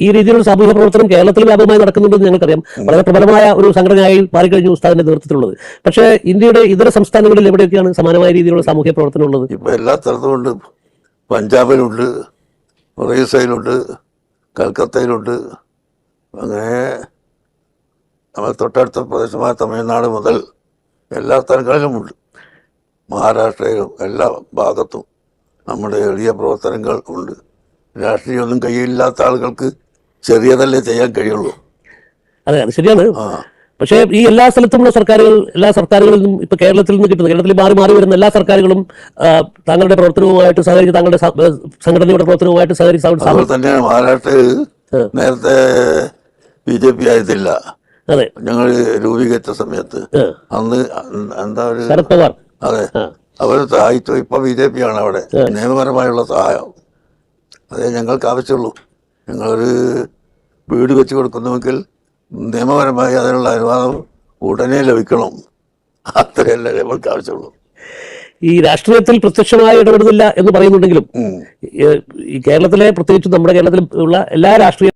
ഈ രീതിയിലുള്ള സാമൂഹ്യ പ്രവർത്തനം കേരളത്തിൽ വ്യാപകമായി നടക്കുന്നുണ്ടെന്ന് ഞങ്ങൾക്കറിയാം. വളരെ പ്രബലമായ ഒരു സംഘടനയായി മാറിക്കഴിഞ്ഞു ഉസ്താദിന്റെ നേതൃത്വത്തിലുള്ളത്. പക്ഷേ ഇന്ത്യയുടെ ഇതര സംസ്ഥാനങ്ങളിൽ എവിടെയൊക്കെയാണ് സമാനമായ രീതിയിലുള്ള സാമൂഹ്യ പ്രവർത്തനം ഉള്ളത്? ഇപ്പൊ എല്ലാ സ്ഥലത്തും ഉണ്ട്. പഞ്ചാബിലുണ്ട് ഒറീസയിലുണ്ട് കൽക്കത്തയിലുണ്ട്. അങ്ങനെ നമ്മൾ തൊട്ടടുത്ത പ്രദേശമായ തമിഴ്നാട് മുതൽ എല്ലാ സ്ഥലങ്ങളിലുമുണ്ട് മഹാരാഷ്ട്രയിലും എല്ലാ ഭാഗത്തും നമ്മുടെ എളിയ പ്രവർത്തനങ്ങൾ ഉണ്ട്. രാഷ്ട്രീയമൊന്നും കയ്യിലില്ലാത്ത ആളുകൾക്ക് ചെറിയതല്ലേ ചെയ്യാൻ കഴിയുള്ളൂ. അതെ അത് ശരിയാണ്. പക്ഷേ ഈ എല്ലാ സ്ഥലത്തുമുള്ള സർക്കാരുകൾ എല്ലാ സർക്കാരുകളിൽ നിന്നും ഇപ്പൊ കേരളത്തിൽ നിന്ന് കിട്ടുന്ന കേരളത്തിൽ മാറി മാറി വരുന്ന എല്ലാ സർക്കാരുകളും താങ്കളുടെ പ്രവർത്തനവുമായിട്ട് സഹകരിച്ച് താങ്കളുടെ സംഘടനയുടെ പ്രവർത്തനവുമായിട്ട് സഹകരിച്ച് അതുപോലെ തന്നെയാണ് മഹാരാഷ്ട്രയിൽ നേരത്തെ ബി ജെ പി ആയതില്ല അതെ. ഞങ്ങൾ രൂപീകരിച്ച സമയത്ത്. അന്ന് എന്താ ഒരു ശരത് പവാർ. അതെ. അവരെ സഹായിച്ചു ഇപ്പൊ ബി ജെ പി ആണ് അവിടെ. നിയമപരമായുള്ള സഹായം. അതേ ഞങ്ങൾക്ക് ആവശ്യമുള്ളൂ. ഞങ്ങളൊരു വീട് വെച്ച് കൊടുക്കുന്നുവെങ്കിൽ നിയമപരമായി അതിനുള്ള അനുവാദം ഉടനെ ലഭിക്കണം. അത്രയല്ലേ ഞങ്ങൾക്ക് ആവശ്യമുള്ളൂ. ഈ രാഷ്ട്രീയത്തിൽ പ്രത്യക്ഷമായി ഇടപെടുന്നില്ല എന്ന് പറയുന്നുണ്ടെങ്കിലും ഈ- ഈ കേരളത്തിലെ പ്രത്യേകിച്ച് നമ്മുടെ കേരളത്തിൽ ഉള്ള എല്ലാ രാഷ്ട്രീയ